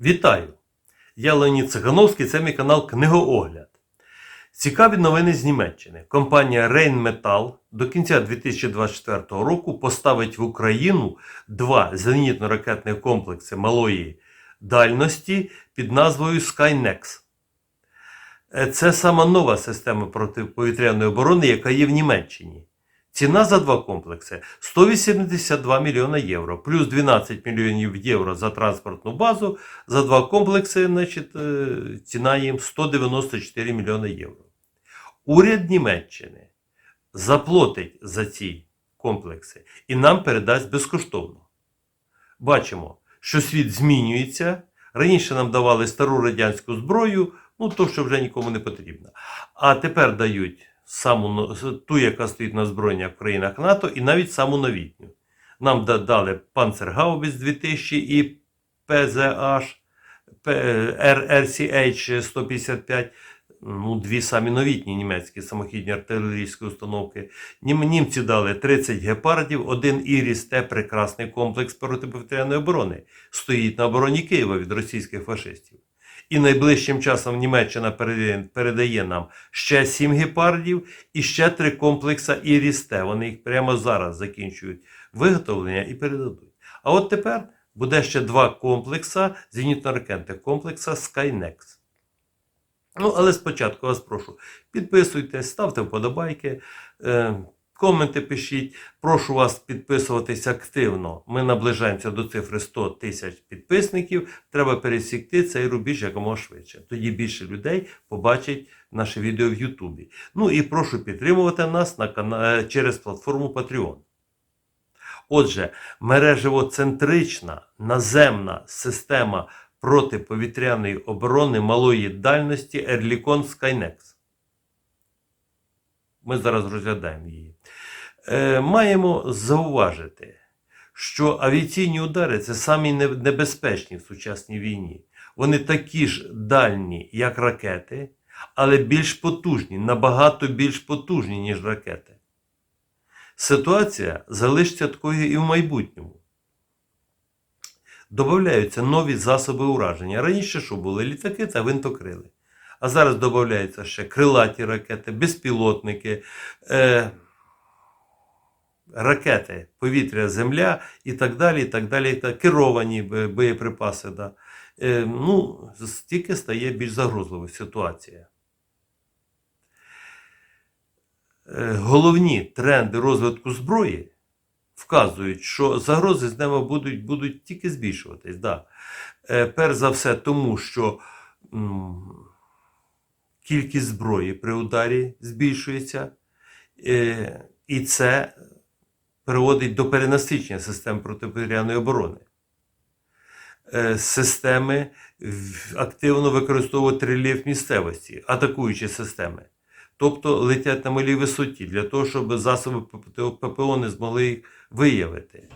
Вітаю! Я Леонід Цихановський, це мій канал Книгоогляд. Цікаві новини з Німеччини. Компанія Rheinmetall до кінця 2024 року поставить в Україну два зенітно-ракетних комплекси малої дальності під назвою Skynex. Е, Це сама нова система протиповітряної оборони, яка є в Німеччині. Ціна за два комплекси 182 мільйона євро, плюс 12 мільйонів євро за транспортну базу. За два комплекси значить, е, ціна їм 194 мільйона євро. Уряд Німеччини заплатить за ці комплекси і нам передасть безкоштовно. Бачимо, що світ змінюється. Раніше нам давали стару радянську зброю, ну то, що вже нікому не потрібно. А тепер дають саму ту, яка стоїть на озброєннях в країнах НАТО, і навіть саму новітню. Нам дали Панцергаубіц 2000 і ПЗH, RCH 155, ну, дві самі новітні німецькі самохідні артилерійські установки. Нім- Німці дали 30 гепардів, один Іріс Т, прекрасний комплекс протиповітряної оборони, стоїть на обороні Києва від російських фашистів. І найближчим часом Німеччина передає, нам ще 7 гепардів і ще три комплекса Іріс-Т. Вони їх прямо зараз закінчують виготовлення і передадуть. А от тепер буде ще два комплекса зенітно-ракетних комплекса Skynex. Ну, але спочатку вас прошу, підписуйтесь, ставте вподобайки, е, коменти пишіть. Прошу вас підписуватись активно. Ми наближаємося до цифри 100 тисяч підписників. Треба пересікти цей рубіж якомога швидше. Тоді більше людей побачать наше відео в Ютубі. Ну і прошу підтримувати нас на кана... е, через платформу Patreon. Отже, мережево-центрична наземна система протиповітряної оборони малої дальності Ерлікон Skynex. Ми зараз розглядаємо її. Е, маємо зауважити, що авіаційні удари це самі небезпечні в сучасній війні. Вони такі ж дальні, як ракети, але більш потужні, набагато більш потужні, ніж ракети. Ситуація залишиться такою і в майбутньому. Добавляються нові засоби ураження. Раніше що були літаки та винтокрили. А зараз додаються ще крилаті ракети, безпілотники, е, ракети, повітря, земля і так далі. і так далі, і так, керовані боєприпаси. Да. Е, ну, стільки стає більш загрозливою ситуація. Е, головні тренди розвитку зброї вказують, що загрози з неба будуть, будуть тільки збільшуватись. Да. Е, перш за все, тому що м, кількість зброї при ударі збільшується, е, і це приводить до перенасичення систем протиповітряної оборони. Е, Системи активно використовують рельєф місцевості, атакуючі системи. Тобто летять на малій висоті для того, щоб засоби ППО не змогли їх виявити.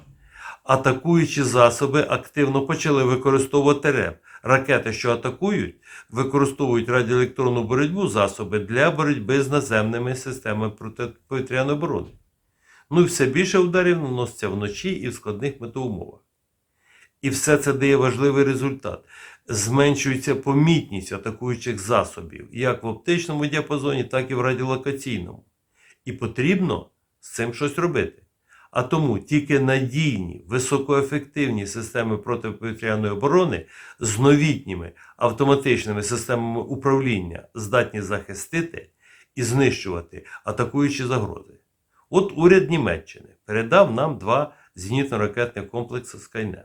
Атакуючі засоби активно почали використовувати РЕП. Ракети, що атакують, використовують радіоелектронну боротьбу засоби для боротьби з наземними системами протиповітряної оборони. Ну і все більше ударів наноситься вночі і в складних метеоумовах. І все це дає важливий результат. Зменшується помітність атакуючих засобів, як в оптичному діапазоні, так і в радіолокаційному. І потрібно з цим щось робити. А тому тільки надійні, високоефективні системи протиповітряної оборони з новітніми автоматичними системами управління здатні захистити і знищувати атакуючі загрози. От уряд Німеччини передав нам два зенітно-ракетних комплекси Skynet.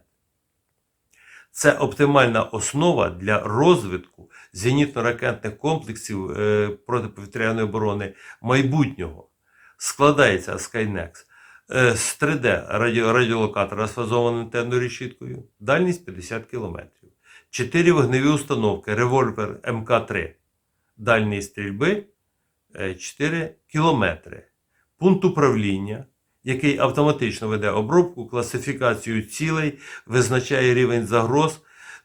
Це оптимальна основа для розвитку зенітно-ракетних комплексів е, протиповітряної оборони майбутнього. Складається Skynex з 3D радіолокатора з фазованою антенною решіткою, дальність 50 км. 4 вогневі установки, револьвер МК-3, дальність стрільби е, 4 км. Пункт управління, який автоматично веде обробку, класифікацію цілей, визначає рівень загроз,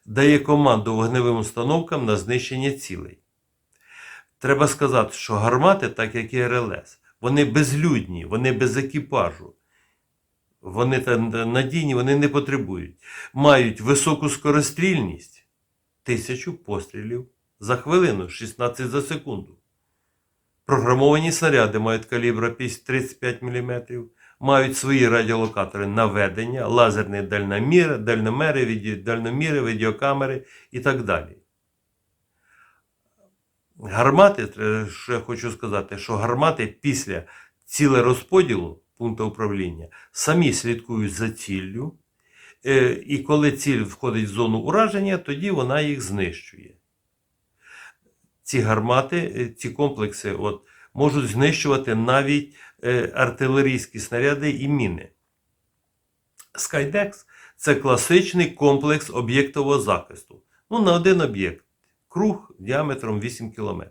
дає команду вогневим установкам на знищення цілей. Треба сказати, що гармати, так як і РЛС, вони безлюдні, вони без екіпажу. Вони та- надійні, вони не потребують. Мають високу скорострільність, тисячу пострілів за хвилину, 16 за секунду. Програмовані снаряди мають калібра 35 мм, мають свої радіолокатори наведення, лазерні дальноміри, дальномери, відео- дальноміри, відеокамери і так далі. Гармати, що я хочу сказати, що гармати після цілерозподілу пункту управління самі слідкують за ціллю, е, і коли ціль входить в зону ураження, тоді вона їх знищує. Ці гармати, е, ці комплекси от, можуть знищувати навіть е, артилерійські снаряди і міни. Skydex – це класичний комплекс об'єктового захисту. Ну, на один об'єкт. Круг діаметром 8 км.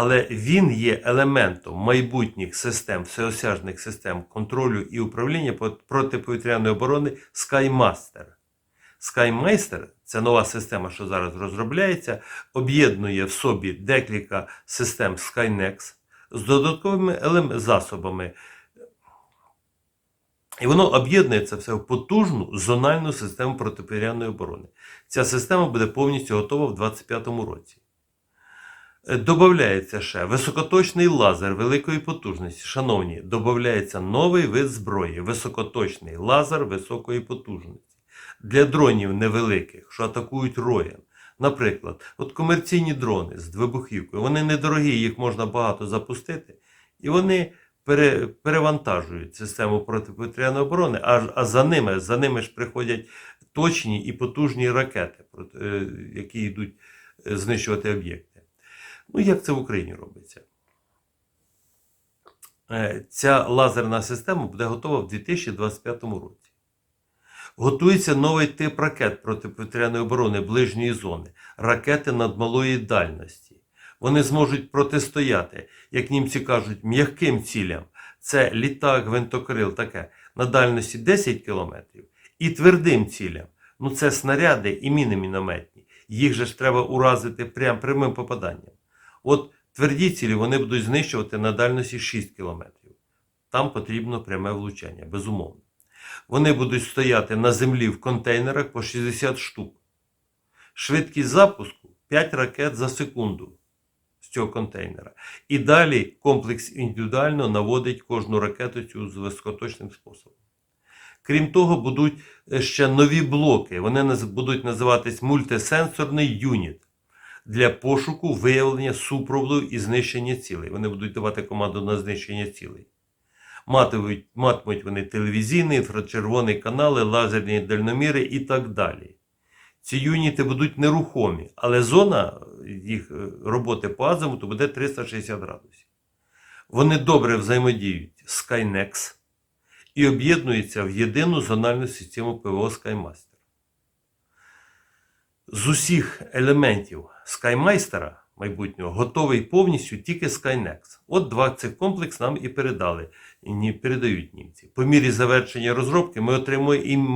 Але він є елементом майбутніх систем, всеосяжних систем контролю і управління протиповітряної оборони SkyMaster. SkyMaster – це нова система, що зараз розробляється, об'єднує в собі декілька систем Skynex з додатковими засобами. І воно об'єднує це все в потужну зональну систему протиповітряної оборони. Ця система буде повністю готова в 2025 році. Добавляється ще високоточний лазер великої потужності. Шановні, додається новий вид зброї високоточний лазер високої потужності. Для дронів невеликих, що атакують роєм. Наприклад, от комерційні дрони з вибухівкою, вони недорогі, їх можна багато запустити, і вони пере, перевантажують систему протиповітряної оборони, а, а за ними, за ними ж приходять точні і потужні ракети, е, які йдуть е, знищувати об'єкти. Ну, як це в Україні робиться? Е, Ця лазерна система буде готова в 2025 році. Готується новий тип ракет протиповітряної оборони ближньої зони, ракети надмалої дальності. Вони зможуть протистояти, як німці кажуть, м'яким цілям. Це літак, гвинтокрил, таке на дальності 10 км, і твердим цілям. Ну це снаряди і міни мінометні. Їх же ж треба уразити прям прямим попаданням. От тверді цілі вони будуть знищувати на дальності 6 км. Там потрібно пряме влучання, безумовно. Вони будуть стояти на землі в контейнерах по 60 штук. Швидкість запуску 5 ракет за секунду з цього контейнера. І далі комплекс індивідуально наводить кожну ракету цю з високоточним способом. Крім того, будуть е, ще нові блоки. Вони будуть називатись мультисенсорний юніт для пошуку, виявлення, супроводу і знищення цілей. Вони будуть давати команду на знищення цілей. Матимуть, матимуть вони телевізійні, інфрачервоні канали, лазерні дальноміри і так далі. Ці юніти будуть нерухомі, але зона їх е, роботи по азимуту буде 360 градусів. Вони добре взаємодіють з Skynex і об'єднуються в єдину зональну систему ПВО SkyMaster. З усіх елементів SkyMaster майбутнього готовий повністю тільки Skynex. От два цих комплекс нам і передали, і передають німці. По мірі завершення розробки ми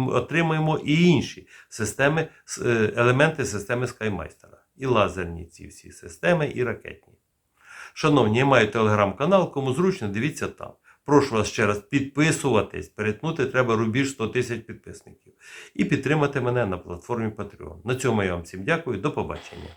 отримуємо і, інші системи, е, елементи системи SkyMaster. І лазерні ці всі системи, і ракетні. Шановні, я маю телеграм-канал, кому зручно, дивіться там. Прошу вас ще раз підписуватись, перетнути треба рубіж 100 тисяч підписників. І підтримати мене на платформі Patreon. На цьому я вам всім дякую. До побачення.